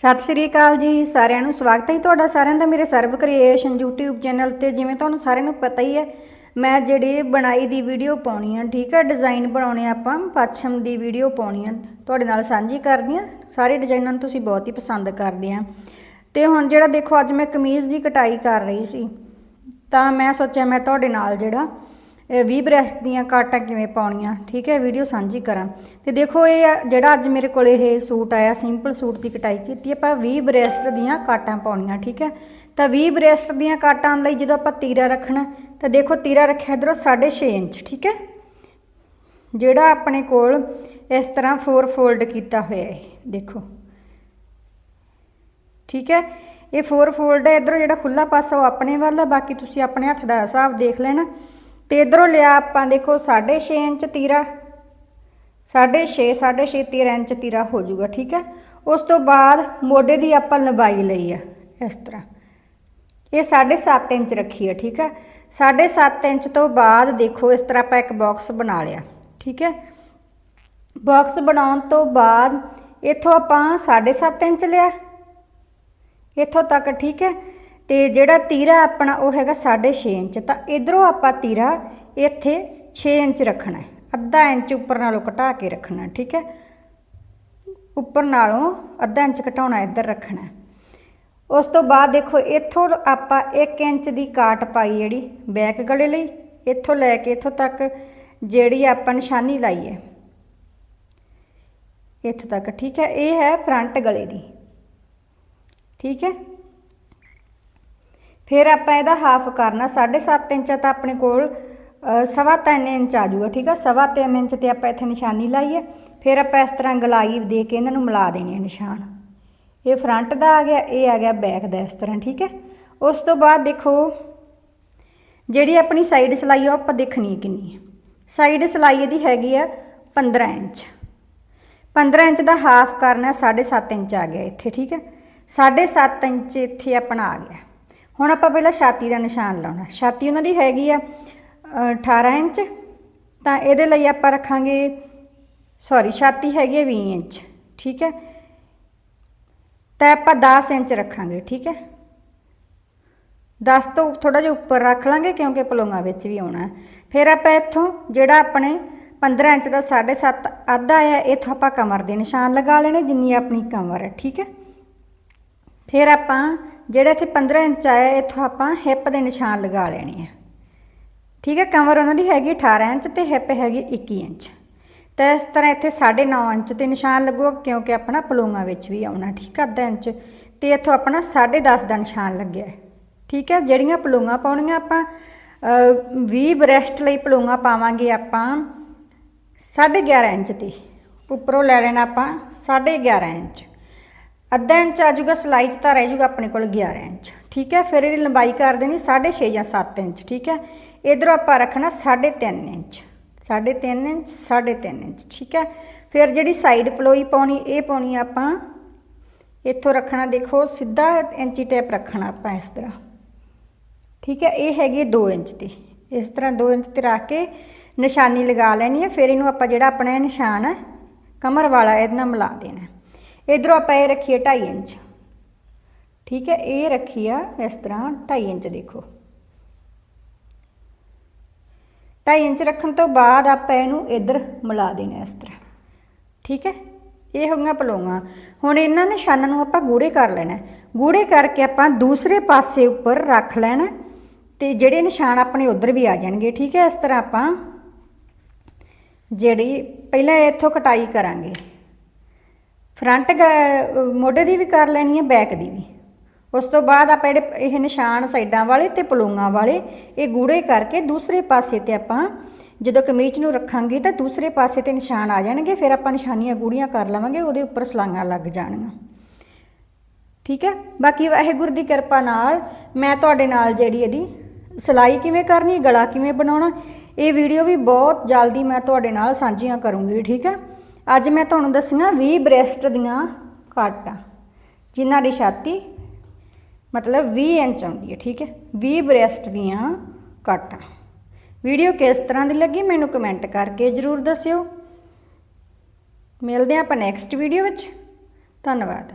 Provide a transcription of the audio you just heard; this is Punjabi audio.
ਸਤਿ ਸ਼੍ਰੀ ਅਕਾਲ ਜੀ, ਸਾਰਿਆਂ ਨੂੰ ਸਵਾਗਤ ਹੈ ਤੁਹਾਡਾ ਸਾਰਿਆਂ ਦਾ ਮੇਰੇ ਸਰਵ ਕ੍ਰੀਏਸ਼ਨ YouTube ਚੈਨਲ ਤੇ, ਜਿਵੇਂ ਤੁਹਾਨੂੰ ਸਾਰਿਆਂ ਨੂੰ ਪਤਾ ਹੀ ਹੈ, ਮੈਂ ਜਿਹੜੀ ਬਣਾਈ ਦੀ ਵੀਡੀਓ ਪਾਉਣੀ ਆ, ਠੀਕ ਹੈ ਡਿਜ਼ਾਈਨ ਬਣਾਉਣੇ ਆਪਾਂ, ਪੱਛਮ ਦੀ ਵੀਡੀਓ ਪਾਉਣੀ ਆ, ਤੁਹਾਡੇ ਨਾਲ ਸਾਂਝੀ ਕਰਦੀ ਆ, ਸਾਰੇ ਡਿਜ਼ਾਈਨਾਂ ਨੂੰ ਤੁਸੀਂ ਬਹੁਤ ਹੀ ਪਸੰਦ ਕਰਦੇ ਆ। ਤੇ ਹੁਣ ਜਿਹੜਾ ਦੇਖੋ, ਅੱਜ ਮੈਂ ਕਮੀਜ਼ ਦੀ ਕਟਾਈ ਕਰ ਰਹੀ ਸੀ, ਤਾਂ ਮੈਂ ਸੋਚਿਆ ਮੈਂ ਤੁਹਾਡੇ ਨਾਲ ਜਿਹੜਾ 20 ਬ੍ਰੈਸਟ ਦੀਆਂ ਕਾਟਾਂ ਕਿਵੇਂ ਪਾਉਣੀਆਂ? ਠੀਕ ਹੈ, ਵੀਡੀਓ ਸਾਂਝੀ ਕਰਾਂ। ਤੇ ਦੇਖੋ, ਇਹ ਜਿਹੜਾ ਅੱਜ ਮੇਰੇ ਕੋਲ ਇਹ ਸੂਟ ਆਇਆ, ਸਿੰਪਲ ਸੂਟ ਦੀ ਕਟਾਈ ਕੀਤੀ, ਆਪਾਂ 20 ਬ੍ਰੈਸਟ ਦੀਆਂ ਕਾਟਾਂ ਪਾਉਣੀਆਂ, ਠੀਕ ਹੈ? ਤਾਂ 20 ਬ੍ਰੈਸਟ ਦੀਆਂ ਕਾਟਾਂ ਲਈ ਜਦੋਂ ਆਪਾਂ ਤੀਰਾ ਰੱਖਣਾ, ਤਾਂ ਦੇਖੋ, ਤੀਰਾ ਰੱਖਿਆ ਇਧਰੋਂ 6.5 ਇੰਚ, ਠੀਕ ਹੈ? ਜਿਹੜਾ ਆਪਣੇ ਕੋਲ ਇਸ ਤਰ੍ਹਾਂ 4 ਫੋਲਡ ਕੀਤਾ ਹੋਇਆ ਹੈ ਦੇਖੋ। ਠੀਕ ਹੈ? ਇਹ 4 ਫੋਲਡ ਹੈ, ਇਧਰੋਂ ਜਿਹੜਾ ਖੁੱਲਾ ਪਾਸਾ ਉਹ ਆਪਣੇ ਵੱਲ ਹੈ ਬਾਕੀ ਤੁਸੀਂ ਆਪਣੇ ਹੱਥ ਦਾ ਹਿਸਾਬ ਦੇਖ ਲੈਣਾ। ਤੇ ਇਧਰੋਂ ਲਿਆ ਆਪਾਂ ਦੇਖੋ 6.5 ਇੰਚ ਤੀਰਾ। 6.5 6.5 13 ਇੰਚ ਤੀਰਾ ਹੋ ਜਾਊਗਾ, ਠੀਕ ਹੈ? ਉਸ ਤੋਂ ਬਾਅਦ ਮੋਢੇ ਦੀ ਆਪਾਂ ਲੰਬਾਈ ਲਈ ਆ, ਇਸ ਤਰ੍ਹਾਂ। ਇਹ 7.5 ਇੰਚ ਰੱਖੀ ਆ, ਠੀਕ ਹੈ? 7.5 ਇੰਚ ਤੋਂ ਬਾਅਦ ਦੇਖੋ ਇਸ ਤਰ੍ਹਾਂ ਆਪਾਂ ਇੱਕ ਬਾਕਸ ਬਣਾ ਲਿਆ, ਠੀਕ ਹੈ? ਬਾਕਸ ਬਣਾਉਣ ਤੋਂ ਬਾਅਦ ਇੱਥੋਂ ਆਪਾਂ 7.5 ਇੰਚ ਲਿਆ। ਇੱਥੋਂ ਤੱਕ, ਠੀਕ ਹੈ? ਤੇ ਜਿਹੜਾ ਤੀਰਾ ਆਪਣਾ ਉਹ ਹੈਗਾ 6.5 ਇੰਚ, ਤਾਂ ਇਧਰੋਂ ਆਪਾਂ ਤੀਰਾ ਇੱਥੇ 6 ਇੰਚ ਰੱਖਣਾ ਹੈ। ਅੱਧਾ ਇੰਚ ਉੱਪਰ ਨਾਲੋਂ ਘਟਾ ਕੇ ਰੱਖਣਾ, ਠੀਕ ਹੈ? ਉੱਪਰ ਨਾਲੋਂ ਅੱਧਾ ਇੰਚ ਘਟਾਉਣਾ, ਇੱਧਰ ਰੱਖਣਾ ਉਸ ਤੋਂ ਬਾਅਦ ਦੇਖੋ, ਇੱਥੋਂ ਆਪਾਂ 1 ਇੰਚ ਦੀ ਕਾਟ ਪਾਈ ਜਿਹੜੀ ਬੈਕ ਗਲੇ ਲਈ, ਇੱਥੋਂ ਲੈ ਕੇ ਇੱਥੋਂ ਤੱਕ ਜਿਹੜੀ ਆਪਾਂ ਨਿਸ਼ਾਨੀ ਲਾਈ ਹੈ। ਇੱਥੋਂ ਤੱਕ, ਠੀਕ ਹੈ? ਇਹ ਹੈ ਫਰੰਟ ਗਲੇ ਦੀ, ਠੀਕ ਹੈ? ਫਿਰ ਆਪਾਂ ਇਹਦਾ ਹਾਫ ਕਰਨਾ 7.5 ਇੰਚ ਤਾਂ ਆਪਣੇ ਕੋਲ ਸਵਾ ਤਿੰਨ ਇੰਚ ਆ ਜਾਊਗਾ, ਠੀਕ ਆ? ਸਵਾ ਤਿੰਨ ਇੰਚ ਤੇ ਆਪਾਂ ਇੱਥੇ ਨਿਸ਼ਾਨੀ ਲਾਈਏ। ਫਿਰ ਆਪਾਂ ਇਸ ਤਰ੍ਹਾਂ ਗਲਾਈ ਦੇ ਕੇ ਇਹਨਾਂ ਨੂੰ ਮਿਲਾ ਦੇਣੇ ਆ ਨਿਸ਼ਾਨ। ਇਹ ਫਰੰਟ ਦਾ ਆ ਗਿਆ, ਇਹ ਆ ਗਿਆ ਬੈਕ ਦਾ ਇਸ ਤਰ੍ਹਾਂ, ਠੀਕ ਹੈ ਉਸ ਤੋਂ ਬਾਅਦ ਦੇਖੋ, ਜਿਹੜੀ ਆਪਣੀ ਸਾਈਡ ਸਿਲਾਈ ਆ, ਉਹ ਆਪਾਂ ਦੇਖਣੀ ਹੈ ਕਿੰਨੀ ਹੈ ਸਾਈਡ ਸਿਲਾਈ ਇਹਦੀ ਹੈਗੀ ਆ 15 ਇੰਚ। 15 ਇੰਚ ਦਾ ਹਾਫ ਕਰਨਾ 7.5 ਇੰਚ ਆ ਗਿਆ ਇੱਥੇ, ਠੀਕ ਹੈ 7.5 ਇੰਚ ਇੱਥੇ ਆਪਣਾ ਆ ਗਿਆ। ਹੁਣ ਆਪਾਂ ਪਹਿਲਾਂ ਛਾਤੀ ਦਾ ਨਿਸ਼ਾਨ ਲਾਉਣਾ। ਛਾਤੀ ਉਹਨਾਂ ਦੀ ਹੈਗੀ ਆ ਅ, 18 ਇੰਚ ਤਾਂ ਇਹਦੇ ਲਈ ਆਪਾਂ ਰੱਖਾਂਗੇ ਸੌਰੀ ਛਾਤੀ ਹੈਗੀ ਹੈ 20 ਇੰਚ ਠੀਕ ਹੈ? ਤਾਂ ਆਪਾਂ 10 ਇੰਚ ਰੱਖਾਂਗੇ ਠੀਕ ਹੈ? 10 ਤੋਂ ਥੋੜਾ ਜਿਹਾ ਉੱਪਰ ਰੱਖ ਲਾਂਗੇ ਕਿਉਂਕਿ ਪਲੋਂਗਾ ਵਿੱਚ ਵੀ ਆਉਣਾ ਫਿਰ ਆਪਾਂ ਇੱਥੋਂ ਜਿਹੜਾ ਆਪਣੇ 15 ਇੰਚ ਦਾ 7.5 ਅੱਧਾ ਆ ਇੱਥੋਂ ਆਪਾਂ ਕਮਰ ਦੇ ਨਿਸ਼ਾਨ ਲਗਾ ਲੈਣੇ ਜਿੰਨੀ ਆਪਣੀ ਕਮਰ ਹੈ ਠੀਕ ਹੈ? ਫਿਰ ਆਪਾਂ ਜਿਹੜਾ ਇੱਥੇ 15 ਇੰਚ ਆਇਆ ਇੱਥੋਂ ਆਪਾਂ ਹਿੱਪ ਦੇ ਨਿਸ਼ਾਨ ਲਗਾ ਲੈਣੇ ਆ। ਠੀਕ ਹੈ ਕਮਰ ਉਹਨਾਂ ਦੀ ਹੈਗੀ 18 ਇੰਚ ਤੇ ਹਿੱਪ ਹੈਗੀ 21 ਇੰਚ। ਤਾਂ ਇਸ ਤਰ੍ਹਾਂ ਇੱਥੇ 9.5 ਇੰਚ ਤੇ ਨਿਸ਼ਾਨ ਲੱਗੂਗਾ ਕਿਉਂਕਿ ਆਪਣਾ ਪਲੋਂਗਾ ਵਿੱਚ ਵੀ ਆਉਣਾ ਠੀਕ ਹੈ ਅੱਧਾ ਇੰਚ। ਤੇ ਇੱਥੋਂ ਆਪਣਾ 10.5 ਦਾ ਨਿਸ਼ਾਨ ਲੱਗਿਆ। ਠੀਕ ਹੈ ਜਿਹੜੀਆਂ ਪਲੋਂਗਾ ਪਾਉਣੀਆਂ ਆਪਾਂ ਅ, 20 ਬ੍ਰੈਸਟ ਲਈ ਪਲੋਂਗਾ ਪਾਵਾਂਗੇ ਆਪਾਂ 11.5 ਇੰਚ ਤੇ। ਉੱਪਰੋਂ ਲੈ ਲੈਣਾ ਆਪਾਂ 11.5 ਇੰਚ। ਅੱਧਾ ਇੰਚ ਆ ਜਾਊਗਾ, ਸਲਾਈ 'ਚ ਤਾਂ ਰਹਿ ਜਾਊਗਾ ਆਪਣੇ ਕੋਲ 11 ਇੰਚ। ਠੀਕ ਹੈ, ਫਿਰ ਇਹਦੀ ਲੰਬਾਈ ਕਰ ਦੇਣੀ 6.5 ਜਾਂ 7 ਇੰਚ, ਠੀਕ ਹੈ। ਇਧਰੋਂ ਆਪਾਂ ਰੱਖਣਾ 3.5 ਇੰਚ। 3.5 ਇੰਚ 3.5 ਇੰਚ, ਠੀਕ ਹੈ। ਫਿਰ ਜਿਹੜੀ ਸਾਈਡ ਪਲੋਈ ਪਾਉਣੀ, ਇਹ ਪਾਉਣੀ ਆਪਾਂ, ਇੱਥੋਂ ਰੱਖਣਾ ਦੇਖੋ, ਸਿੱਧਾ ਇੰਚੀ ਟੇਪ ਰੱਖਣਾ ਆਪਾਂ ਇਸ ਤਰ੍ਹਾਂ। ਠੀਕ ਹੈ, ਇਹ ਹੈਗੀ 2 ਇੰਚ ਦੀ। ਇਸ ਤਰ੍ਹਾਂ 2 ਇੰਚ ਤੇ ਰੱਖ ਕੇ ਨਿਸ਼ਾਨੀ ਲਗਾ ਲੈਣੀ ਹੈ, ਫਿਰ ਇਹਨੂੰ ਆਪਾਂ ਜਿਹੜਾ ਆਪਣਾ ਨਿਸ਼ਾਨ ਹੈ, ਕਮਰ ਵਾਲਾ, ਇਹਦੇ ਨਾਲ ਮਿਲਾ ਦੇਣਾ। ਇਧਰੋਂ ਆਪਾਂ ਇਹ ਰੱਖੀਏ 2.5 ਇੰਚ। ਠੀਕ ਹੈ, ਇਹ ਰੱਖੀ ਆ ਇਸ ਤਰ੍ਹਾਂ 2.5 ਇੰਚ ਦੇਖੋ। 2.5 ਇੰਚ ਰੱਖਣ ਤੋਂ ਬਾਅਦ ਆਪਾਂ ਇਹਨੂੰ ਇਧਰ ਮਿਲਾ ਦੇਣਾ ਇਸ ਤਰ੍ਹਾਂ। ਠੀਕ ਹੈ, ਇਹ ਹੋ ਗਈਆਂ ਪਲੋਂਗਾ। ਹੁਣ ਇਹਨਾਂ ਨਿਸ਼ਾਨਾਂ ਨੂੰ ਆਪਾਂ ਗੂੜੇ ਕਰ ਲੈਣਾ ਹੈ। ਗੂੜੇ ਕਰਕੇ ਆਪਾਂ ਦੂਸਰੇ ਪਾਸੇ ਉੱਪਰ ਰੱਖ ਲੈਣਾ ਤੇ ਜਿਹੜੇ ਨਿਸ਼ਾਨ ਆਪਣੇ ਉਧਰ ਵੀ ਆ ਜਾਣਗੇ। ਠੀਕ ਹੈ, ਇਸ ਤਰ੍ਹਾਂ ਆਪਾਂ ਜਿਹੜੀ ਪਹਿਲਾਂ ਇੱਥੋਂ ਕਟਾਈ ਕਰਾਂਗੇ। ਫਰੰਟ ਗ- ਮੋਢੇ ਦੀ ਵੀ ਕਰ ਲੈਣੀ ਹੈ ਬੈਕ ਦੀ ਵੀ। ਉਸ ਤੋਂ ਬਾਅਦ ਆਪਾਂ ਜਿਹੜੇ ਇਹ ਨਿਸ਼ਾਨ ਸਾਈਡਾਂ ਵਾਲੇ ਤੇ ਪਲੂਆਂ ਵਾਲੇ, ਇਹ ਗੂੜੇ ਕਰਕੇ ਦੂਸਰੇ ਪਾਸੇ ਤੇ ਆਪਾਂ ਜਦੋਂ ਕਮੀਜ਼ ਨੂੰ ਰੱਖਾਂਗੇ ਤਾਂ ਦੂਸਰੇ ਪਾਸੇ ਤੇ ਨਿਸ਼ਾਨ ਆ ਜਾਣਗੇ, ਫਿਰ ਆਪਾਂ ਨਿਸ਼ਾਨੀਆਂ ਗੂੜੀਆਂ ਕਰ ਲਵਾਂਗੇ, ਉਹਦੇ ਉੱਪਰ ਸਲਾਈਆਂ ਲੱਗ ਜਾਣਗੀਆਂ। ਠੀਕ ਹੈ? ਬਾਕੀ ਵਾਹਿਗੁਰੂ ਦੀ ਕਿਰਪਾ ਨਾਲ ਮੈਂ ਤੁਹਾਡੇ ਨਾਲ ਜਿਹੜੀ ਇਹਦੀ ਸਿਲਾਈ ਕਿਵੇਂ ਕਰਨੀ, ਗਲਾ ਕਿਵੇਂ ਬਣਾਉਣਾ, ਇਹ ਵੀਡੀਓ ਵੀ ਬਹੁਤ ਜਲਦੀ ਮੈਂ ਤੁਹਾਡੇ ਨਾਲ ਸਾਂਝੀਆਂ ਕਰੂੰਗੀ, ਠੀਕ ਹੈ? ਅੱਜ ਮੈਂ ਤੁਹਾਨੂੰ ਦੱਸੀਆਂ 20 ਬ੍ਰੈਸਟ ਦੀਆਂ ਕਾਟਾਂ ਜਿਨ੍ਹਾਂ ਦੀ ਛਾਤੀ ਮਤਲਬ 20 ਇੰਚ ਆਉਂਦੀ ਹੈ, ਠੀਕ ਹੈ? 20 ਬ੍ਰੈਸਟ ਦੀਆਂ ਕਾਟਾਂ ਵੀਡੀਓ ਕਿਸ ਤਰ੍ਹਾਂ ਦੀ ਲੱਗੀ ਮੈਨੂੰ ਕਮੈਂਟ ਕਰਕੇ ਜਰੂਰ ਦੱਸਿਓ। ਮਿਲਦੇ ਹਾਂ ਆਪਾਂ ਨੈਕਸਟ ਵੀਡੀਓ ਵਿੱਚ। ਧੰਨਵਾਦ।